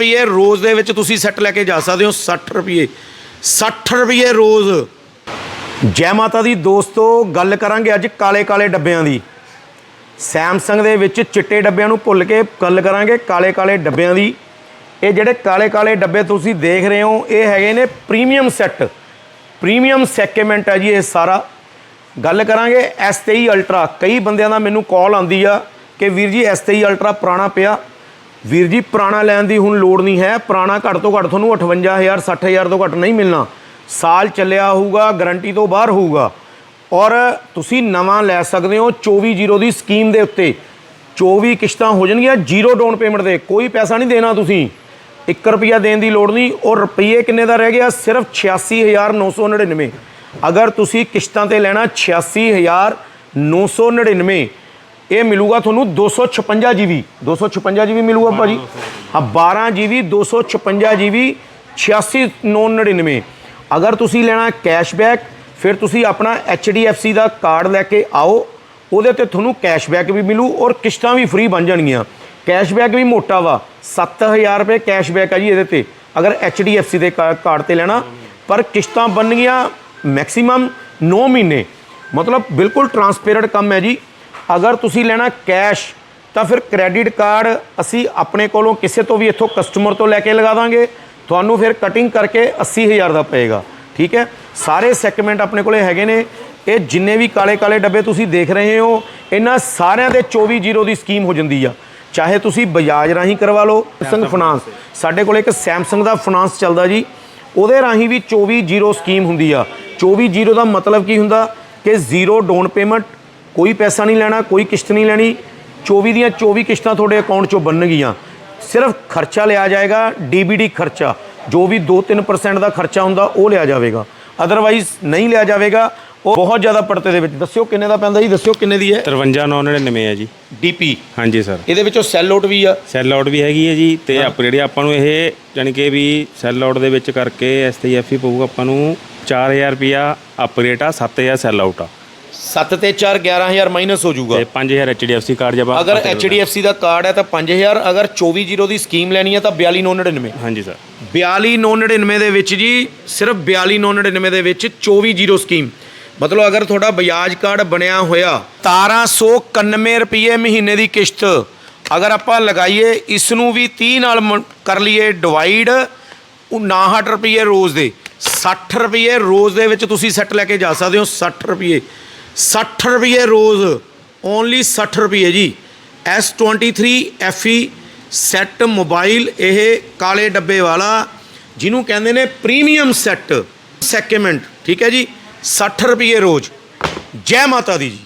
ਰੁਪਏ ਰੋਜ਼ ਦੇ ਵਿੱਚ ਤੁਸੀਂ ਸੈੱਟ ਲੈ ਕੇ ਜਾ ਸਕਦੇ ਹੋ 60 ਰੁਪਏ 60 ਰੁਪਏ ਰੋਜ਼। ਜੈ ਮਾਤਾ ਦੀ ਦੋਸਤੋ, ਗੱਲ ਕਰਾਂਗੇ ਅੱਜ ਕਾਲੇ ਕਾਲੇ ਡੱਬਿਆਂ ਦੀ। ਸੈਮਸੰਗ ਦੇ ਵਿੱਚ ਚਿੱਟੇ ਡੱਬਿਆਂ ਨੂੰ ਭੁੱਲ ਕੇ ਗੱਲ ਕਰਾਂਗੇ ਕਾਲੇ ਕਾਲੇ ਡੱਬਿਆਂ ਦੀ। ਇਹ ਜਿਹੜੇ ਕਾਲੇ ਕਾਲੇ ਡੱਬੇ ਤੁਸੀਂ ਦੇਖ ਰਹੇ ਹੋ, ਇਹ ਹੈਗੇ ਨੇ ਪ੍ਰੀਮੀਅਮ ਸੈੱਟ ਪ੍ਰੀਮੀਅਮ ਸੈਗਮੈਂਟ ਹੈ ਜੀ ਇਹ ਸਾਰਾ। ਗੱਲ ਕਰਾਂਗੇ S23 ਅਲਟਰਾ ਕਈ ਬੰਦਿਆਂ ਦਾ ਮੈਨੂੰ ਕਾਲ ਆਉਂਦੀ ਆ ਕਿ ਵੀਰ ਜੀ S23 ਅਲਟਰਾ ਪੁਰਾਣਾ ਪਿਆ। ਵੀਰ ਜੀ, ਪੁਰਾਣਾ ਲੈਣ ਦੀ ਹੁਣ ਲੋੜ ਨਹੀਂ ਹੈ। ਪੁਰਾਣਾ ਘੱਟ ਤੋਂ ਘੱਟ ਤੁਹਾਨੂੰ 58000 60000 ਤੋਂ ਘੱਟ ਨਹੀਂ ਮਿਲਣਾ। ਸਾਲ ਚੱਲਿਆ ਹੋਊਗਾ ਗਾਰੰਟੀ ਤੋਂ ਬਾਹਰ ਹੋਊਗਾ। ਔਰ ਤੁਸੀਂ ਨਵਾਂ ਲੈ ਸਕਦੇ ਹੋ 24 ਦੀ ਸਕੀਮ ਦੇ ਉੱਤੇ। 24 ਕਿਸ਼ਤਾਂ ਹੋ ਜਾਣਗੀਆਂ, ਜ਼ੀਰੋ ਡਾਊਨ ਪੇਮੈਂਟ ਦੇ। ਕੋਈ ਪੈਸਾ ਨਹੀਂ ਦੇਣਾ ਤੁਸੀਂ। 1 ਰੁਪਿਆ ਦੇਣ ਦੀ ਲੋੜ ਨਹੀਂ। ਔਰ ਰੁਪਈਏ ਕਿੰਨੇ ਦਾ ਰਹਿ ਗਿਆ? ਸਿਰਫ 86999 ਅਗਰ ਤੁਸੀਂ ਕਿਸ਼ਤਾਂ ਤੇ ਲੈਣਾ 86999 ਇਹ ਮਿਲੂਗਾ ਤੁਹਾਨੂੰ 256 ਜੀਬੀ 256 ਜੀਬੀ ਮਿਲੂਗਾ ਭਾਜੀ। ਹਾਂ 12 ਜੀਬੀ 256 ਜੀਬੀ 86999 ਅਗਰ ਤੁਸੀਂ ਲੈਣਾ ਕੈਸ਼ਬੈਕ ਫਿਰ ਤੁਸੀਂ ਆਪਣਾ HDFC ਦਾ ਕਾਰਡ ਲੈ ਕੇ ਆਓ। ਉਹਦੇ ਤੇ ਤੁਹਾਨੂੰ ਕੈਸ਼ਬੈਕ ਵੀ ਮਿਲੂ ਔਰ ਕਿਸ਼ਤਾਂ ਵੀ ਫ੍ਰੀ ਬਣ ਜਾਣਗੀਆਂ। ਕੈਸ਼ਬੈਕ ਵੀ ਮੋਟਾ ਵਾ। 7000 ਰੁਪਏ ਕੈਸ਼ਬੈਕ ਆ ਜੀ ਇਹਦੇ ਤੇ। ਅਗਰ HDFC ਦੇ ਕਾਰਡ ਤੇ ਲੈਣਾ ਪਰ ਕਿਸ਼ਤਾਂ ਬਣਨਗੀਆਂ ਮੈਕਸਿਮਮ 9 ਮਹੀਨੇ। ਮਤਲਬ ਬਿਲਕੁਲ ਟਰਾਂਸਪੇਰੈਂਟ ਕੰਮ ਹੈ ਜੀ। ਅਗਰ ਤੁਸੀਂ ਲੈਣਾ ਕੈਸ਼ ਤਾਂ ਫਿਰ ਕ੍ਰੈਡਿਟ ਕਾਰਡ ਅਸੀਂ ਆਪਣੇ ਕੋਲੋਂ ਕਿਸੇ ਤੋਂ ਵੀ ਇੱਥੋਂ ਕਸਟਮਰ ਤੋਂ ਲੈ ਕੇ ਲਗਾ ਦਾਂਗੇ। ਤੁਹਾਨੂੰ ਫਿਰ ਕਟਿੰਗ ਕਰਕੇ 80000 ਦਾ ਪਏਗਾ ਠੀਕ ਹੈ? ਸਾਰੇ ਸੈਗਮੈਂਟ ਆਪਣੇ ਕੋਲੇ ਹੈਗੇ ਨੇ। ਇਹ ਜਿੰਨੇ ਵੀ ਕਾਲੇ ਕਾਲੇ ਡੱਬੇ ਤੁਸੀਂ ਦੇਖ ਰਹੇ ਹੋ ਇਹਨਾਂ ਸਾਰਿਆਂ ਦੇ 24 ਦੀ ਸਕੀਮ ਹੋ ਜਾਂਦੀ ਆ। ਚਾਹੇ ਤੁਸੀਂ ਬਜਾਜ ਰਾਹੀਂ ਕਰਵਾ ਲਓ ਸੈਮਸੰਗ ਫਾਈਨਾਂਸ ਸਾਡੇ ਕੋਲ ਇੱਕ ਸੈਮਸੰਗ ਦਾ ਫਾਈਨਾਂਸ ਚੱਲਦਾ ਜੀ। ਉਹਦੇ ਰਾਹੀਂ ਵੀ 24 ਸਕੀਮ ਹੁੰਦੀ ਆ। 24 ਦਾ ਮਤਲਬ ਕੀ ਹੁੰਦਾ? ਕਿ ਜ਼ੀਰੋ ਡਾਊਨ ਪੇਮੈਂਟ ਕੋਈ ਪੈਸਾ ਨਹੀਂ ਲੈਣਾ ਕੋਈ ਕਿਸ਼ਤ ਨਹੀਂ ਲੈਣੀ। 24 ਦੀਆਂ 24 ਕਿਸ਼ਤਾਂ ਤੁਹਾਡੇ ਅਕਾਊਂਟ 'ਚੋਂ ਬਣਨਗੀਆਂ। ਸਿਰਫ ਖਰਚਾ ਲਿਆ ਜਾਏਗਾ ਡੀਬੀਡੀ ਖਰਚਾ। ਜੋ ਵੀ 2-3% ਦਾ ਖਰਚਾ ਹੁੰਦਾ ਉਹ ਲਿਆ ਜਾਵੇਗਾ। ਅਦਰਵਾਈਜ਼ ਨਹੀਂ ਲਿਆ ਜਾਵੇਗਾ। ਉਹ ਬਹੁਤ ਜ਼ਿਆਦਾ ਪੜਤੇ ਦੇ ਵਿੱਚ। ਦੱਸਿਓ ਕਿੰਨੇ ਦਾ ਪੈਂਦਾ ਜੀ? ਦੱਸਿਓ ਕਿੰਨੇ ਦੀ ਹੈ? 53999 ਹੈ ਜੀ। ਡੀਪੀ ਹਾਂਜੀ ਸਰ। ਇਹਦੇ ਵਿੱਚੋਂ ਸੈੱਲ ਆਊਟ ਵੀ ਆ। ਸੈੱਲ ਆਊਟ ਵੀ ਹੈਗੀ ਹੈ ਜੀ। ਤੇ ਆਪ ਜਿਹੜੀ ਆਪਾਂ ਨੂੰ ਇਹ ਜਾਣੀ ਕਿ ਵੀ ਸੈੱਲ ਆਊਟ ਦੇ ਵਿੱਚ ਕਰਕੇ ਐਸਟੀਐਫ ਹੀ ਪਊਗਾ ਆਪਾਂ ਨੂੰ 4000 ਰੁਪਿਆ ਅਪਗ੍ਰੇਡ ਆ 7000 ਸੈੱਲ ਆਊਟ ਆ। 7 ਤੇ 4 11000 ਮਾਈਨਸ ਹੋ ਜਾਊਗਾ। ਤੇ 5000 HDFC ਕਾਰਡ ਜਬ ਅਗਰ HDFC ਦਾ ਕਾਰਡ ਹੈ ਤਾਂ 5000 ਅਗਰ 24 ਦੀ ਸਕੀਮ ਲੈਣੀ ਹੈ ਤਾਂ 4299 ਹਾਂਜੀ ਸਰ 4299 ਦੇ ਵਿੱਚ ਜੀ ਸਿਰਫ 4299 ਦੇ ਵਿੱਚ 24 ਸਕੀਮ ਮਤਲਬ ਅਗਰ ਤੁਹਾਡਾ ਬਜਾਜ ਕਾਰਡ ਬਣਿਆ ਹੋਇਆ 1791 ਰੁਪਏ ਮਹੀਨੇ ਦੀ ਕਿਸ਼ਤ। ਅਗਰ ਆਪਾਂ ਲਗਾਈਏ ਇਸ ਨੂੰ ਵੀ 30 ਨਾਲ ਕਰ ਲਈਏ ਡਿਵਾਈਡ 59 ਰੁਪਏ ਰੋਜ਼ ਦੇ। 60 ਰੁਪਏ ਰੋਜ਼ ਦੇ ਵਿੱਚ ਤੁਸੀਂ ਸੈੱਟ ਲੈ ਕੇ ਜਾ ਸਕਦੇ ਹੋ 60 ਰੁਪਏ। 60 ਰੁਪਏ ਰੋਜ਼ ਓਨਲੀ 60 ਰੁਪਏ ਜੀ। S23 FE ਸੈੱਟ ਮੋਬਾਈਲ ਇਹ ਕਾਲੇ ਡੱਬੇ ਵਾਲਾ, ਜਿਹਨੂੰ ਕਹਿੰਦੇ ਨੇ ਪ੍ਰੀਮੀਅਮ ਸੈੱਟ ਸੈਕਮੈਂਟ ਠੀਕ ਹੈ ਜੀ? 60 ਰੁਪਏ ਰੋਜ਼। ਜੈ ਮਾਤਾ ਦੀ ਜੀ।